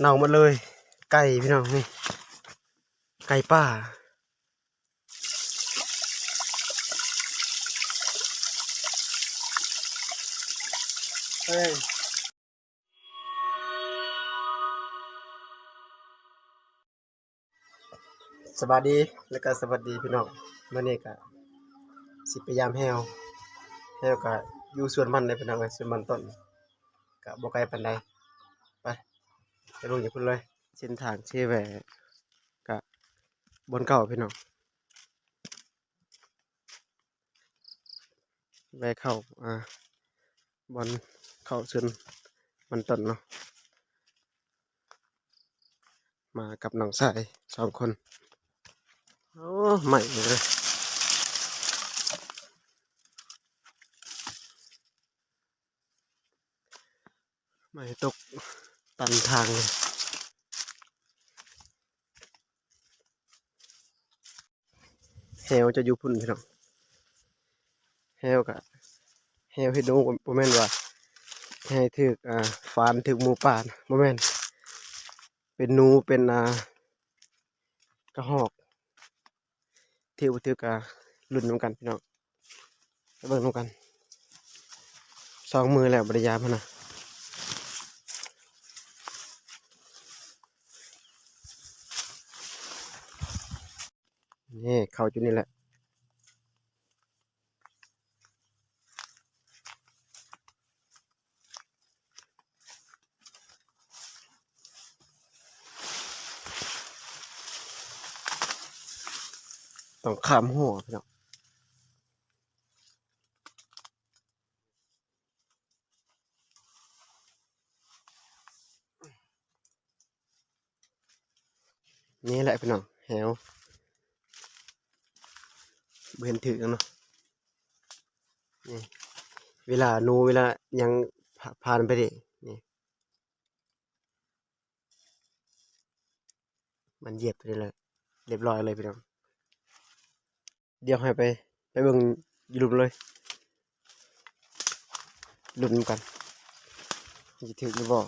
เน่าหมดเลย ไก่พี่น้องนี่ไก่ป่าเฮ้ยสวัสดีแล้วก็สวัสดีพี่น้องเมื่อนี้ก็สิพยายามแฮวแฮวก็อยู่ส่วนมันในพี่น้องเอ้ยสวนมันต้นก็บ่ไกลปานใด ไปลงอย่าพุ่นเลย เส้นทางเชแหวก็บนเก่าพี่น้องแวะเข้าอ่าบอนเข้าสวนมันต้นเนาะมากับน้องชายสองคนโอ้ใหม่เลยใหม่ตก ตันทางเลยเฮลจะอยู่พุ่นพี่น้องเฮลกะเฮลให้ดูบ่แม่นว่าให้ถึกอ่าฟานถึกหมูป่านะบ่แม่นเป็นนูเป็นอ่ากระหอกเที่ยวเที่ยวกะรุ่นน้ำกันพี่น้องไปเบิ่งน้ำกันสองมือแล้วบริยามพนนะ นี่เข้าจุดนี้แหละต้องขามหัวพี่น้องนี่แหละพี่น้องแหว เห็นถือกันเนาะนี่เวลาหนูเวลายังผ่าผ่านไปดินี่มันเหยียบตัวนี้เลยเรียบร้อยเลยพี่น้องเดี๋ยวให้ไป ไปเบิ่งยูหลุมเลยหลุมกันจะถึงหรือบ่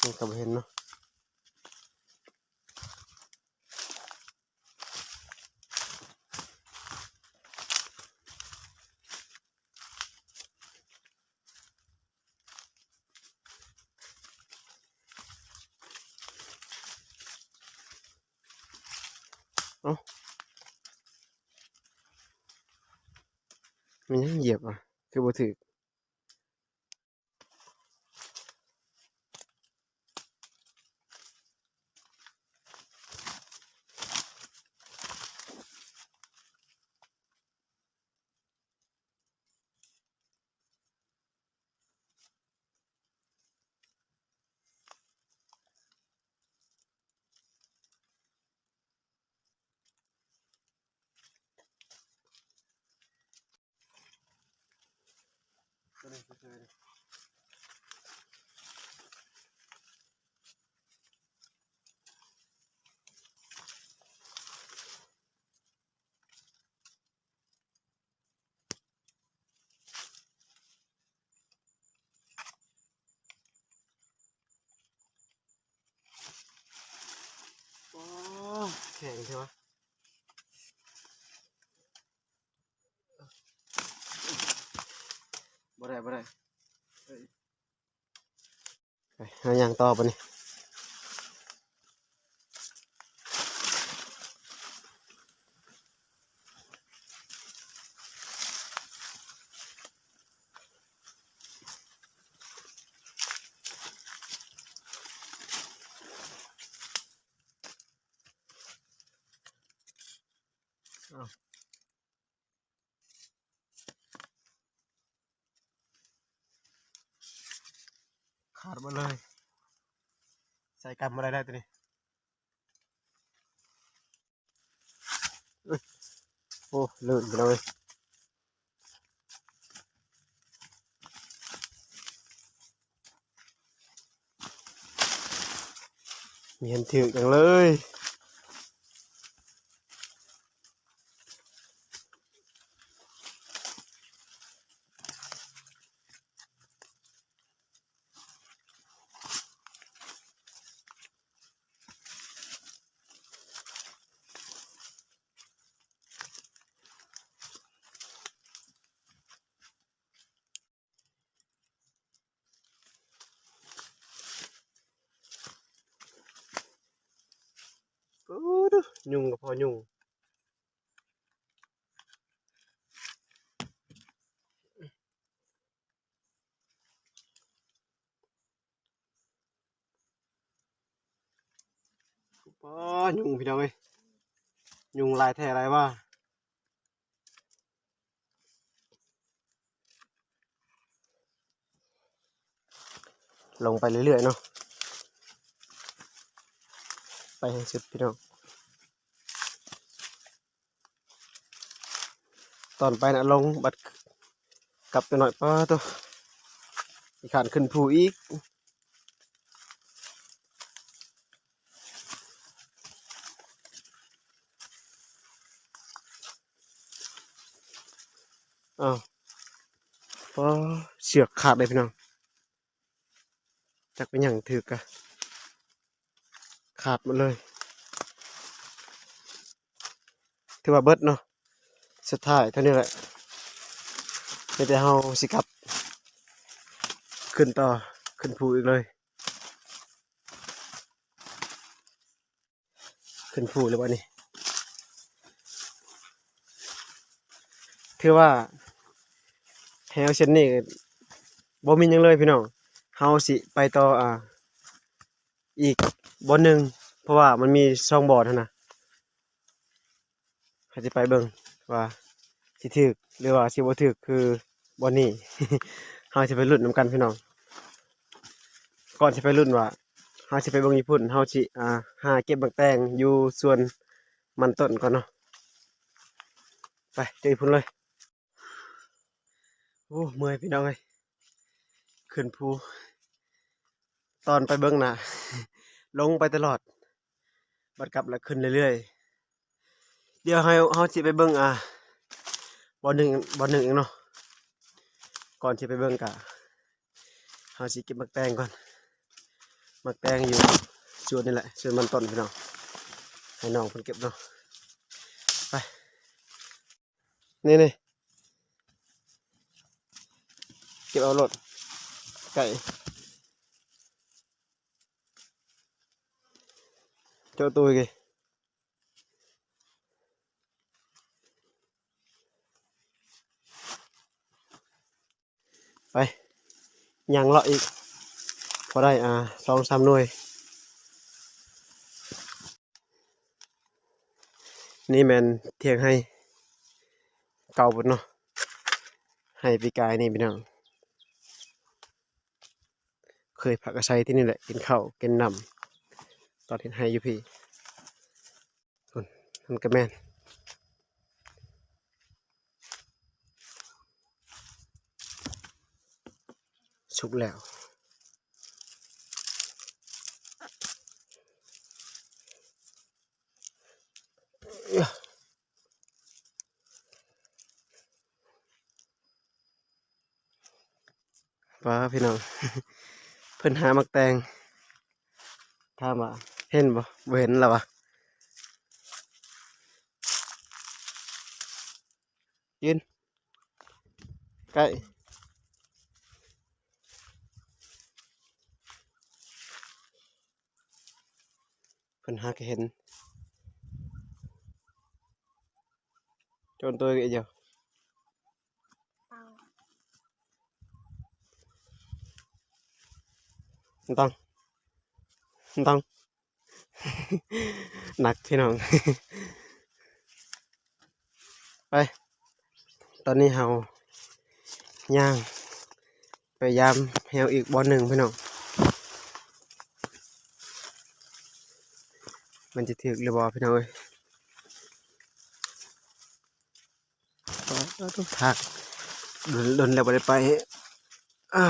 มันก็เห็นเนาะ มันยังเหยียบอะ คือบ่ถึ กโอ้แข็งใช่ปะบ่ได้บ่ได้เอ้ยไป หาอย่างต่อไปนี่ มาเลย ใส่กันมาได้ได้ตัวนี้โอ้เลื่อนไปเลยมีเห็นถึงอย่างเลย ยุงกับพอยุงปอยุงพี่น้องเอ้ยยุงลายแท้อะไรวะลงไปเรื่อยๆเนาะไปให้สุดพี่น้อง ตอนไปนะลงบัดกลับไปหน่อยป้าตัวอีขานขึ้นภูอีกอ้าวพอเสือกขาดเลยพี่น้องจักเป็นอย่างถือกะขาดหมดเลยถือว่าเบิดเนาะ สุดท้ายเท่านี้แหละไม่ได้เฮาสิกลับ ขึ้นต่อ ขึ้นภูอีกเลย ขึ้นภูเลยวันนี้ถือว่าแฮวเช่นนี้บ่มีหยังเลยพี่น้องเฮาสิไปต่ออ่า อีกบอนหนึ่งเพราะว่ามันมีช่องบอดนะเฮาสิไปเบิ่งว่า สิถึกหรือว่าสิบ่ถึกคือบอนนี้เฮาสิไปลุ้นนํกันพี่น้องก่อนสิไปลุ้นว่าเฮาสิไปเบิ่งญี่ปุ่นเฮาสิอ่าหาเก็บบักแตงอยู่ส่วนมันต้นก่อนเนาะไปเจอญี่ปุ่นเลยโอ้เมื่อยพี่น้องเอ้ยขึ้นภูตอนไปเบิ้งหนะลงไปตลอด บัดกลับแล้วขึ้นเรื่อยๆ เดี๋ยวให้เฮาสิไปเบิ้งอะ บอลหนึ่งบอลหนึ่งเองเนาะก่อนที่ไปเบิ้งกะเฮาสิเก็บมักแตงก่อนมักแตงอยู่ส่วนนี่แหละส่วนมันต้นพี่น้องให้น้องเพิ่นเก็บเนาะไปนี่นี่เก็บเอารถไก่เจ้าตัวกี่ ไปยังเลาะอีก พอได้อ่าสองสามหน่วย นี่แมนเทียงให้ เก่าหมดเนาะให้ปีกายนี่พี่น้องเคยพักอาศัยที่นี่แหละกินข้าวกินน้ำตอนเห็นไฮอยู่พี่ส่วนนั่นก็แม่น สุกแล้วป้าพี่น้อง เพิ่นหามักแตงถามว่าเห็นบ่บ่เห็นแล้ววะยืนใกล้ เพิ่นหากเห็นจนตัวอีกเดียวไม่ต้องต้องหนักพี่น้อง ไป ตอนนี้เฮาย่างไปยามเฮวอีกบอลหนึ่งพี่น้อง มันจะถึกหรือบอพี่น้องเอ้ยก็ต้องทักดนดนแล้วได้ไปอ่า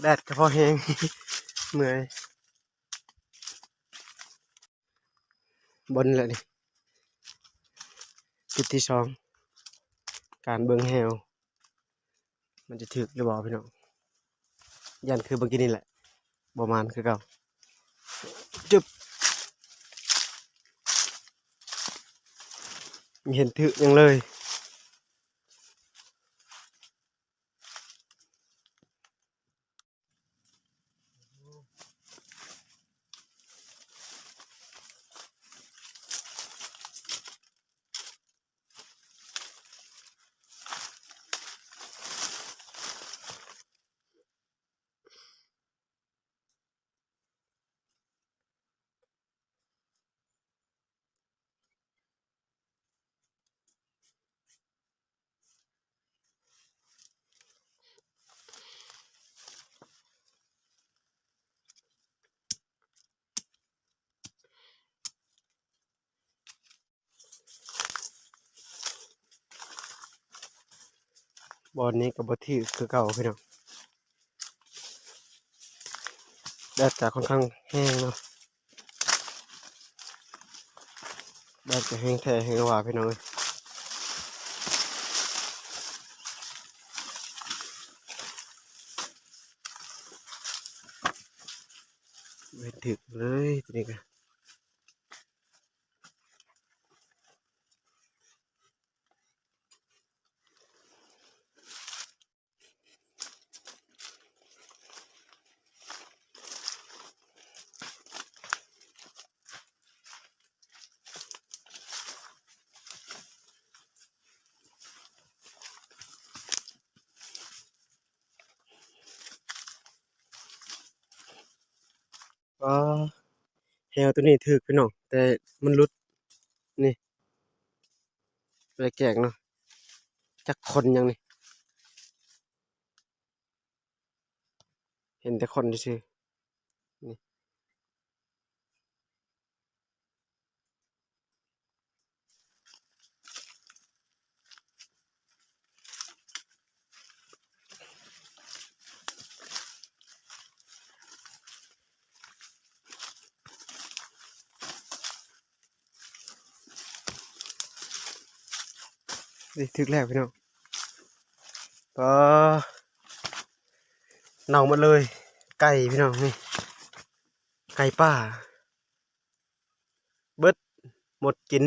แดดก็พอแห้ง เมื่อยบนเลยจุดที่สองการเบิ้งแฮวมันจะถึกหรือเปล่าพี่น้องยันคือเมื่อกี้นี่แหละประมาณคือเก่าจุบเห็นถึกยังเลย บอลนี้กับบอที่คือเก่าพี่น้องแดดจะค่อนข้างแห้งเนาะแดดจะแห้งแท้แห้งหวาพี่น้องเอ้ยไม่ถึกเลยทีนี้กัน ก็แฮวตัวนี้ถือพี่น้อง แต่มันหลุด นี่ไปแกงเนาะจักคนยังนี่ เห็นแต่คนซื่อ นี่ถึกแล้วพี่น้องก็เน่าหมดเลย ไก่พี่น้องนี่ ไก่ป่า เบิดหมดกิน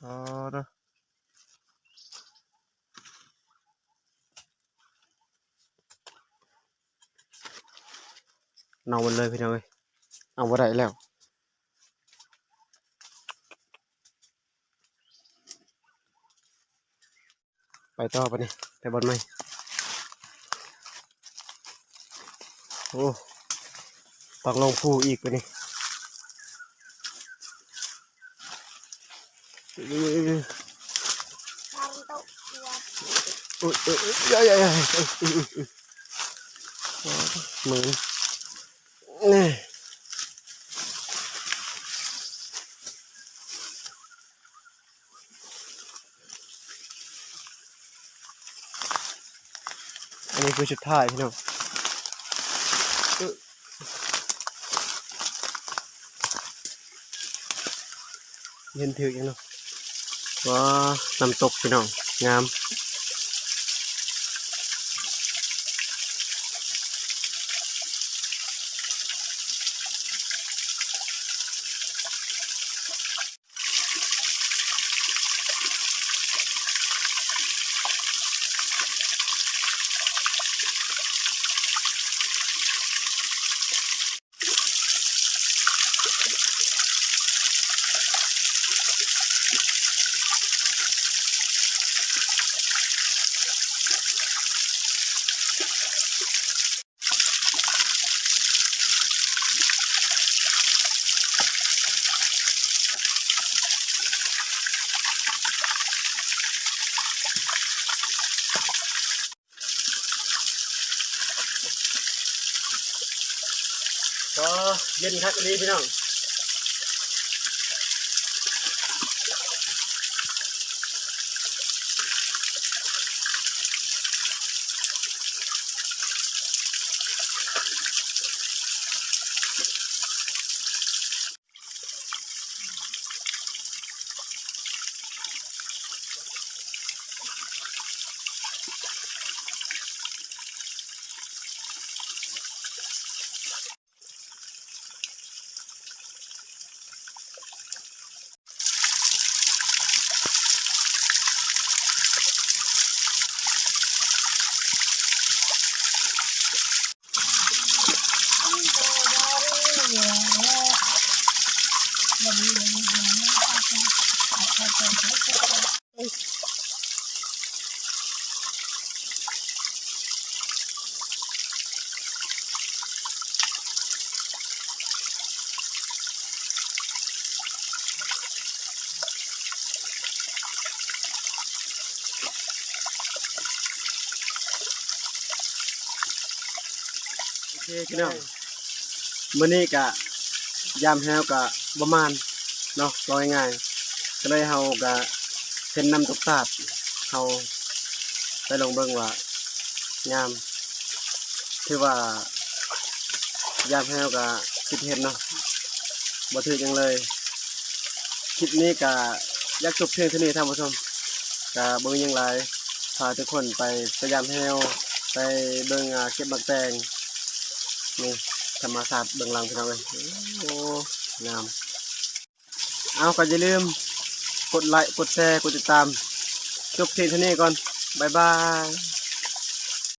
ก็เนาะเน่าหมดเลยพี่น้องเอ้ยเอาบ่ได้แล้ว ไปต่อไปนี่ไปบนไหมโอ้ปักลงผู้อีกไปนี่โอ้ยโอ้ยใหญ่ใหญ่ใหญ่เหมือนนี่ อันนี้คือชุดท้ายพี่น้องเย็นถือยังเนาะว้าน้ำตกพี่น้องงาม ก็เย็นครับอันนี้พี่น้อง พี่น้องมื้อนี้ก็ยามแฮวก็ประมาณเนาะว่าง่ายๆก็เลยเฮาก็เห็นน้ำตกตาดเฮาไปลองเบิ่งว่างามถือว่ายามแฮวก็คิดเห็นเนาะบ่ถือจังเลยคลิปนี้ก็อยากจบเพียงเท่านี้ท่านผู้ชมก็บ่มีหยังหลายพาทุกคนไปพยายามแฮวไปเบิ่งอ่าเก็บบักแตง นี่ธรรมศาสตร์เบื้องหลังพี่น้องเลยโอ้งามเอาก็อย่าลืมกดไลค์กดแชร์กดติดตามจบเพียงเท่านี้ก่อนบายบาย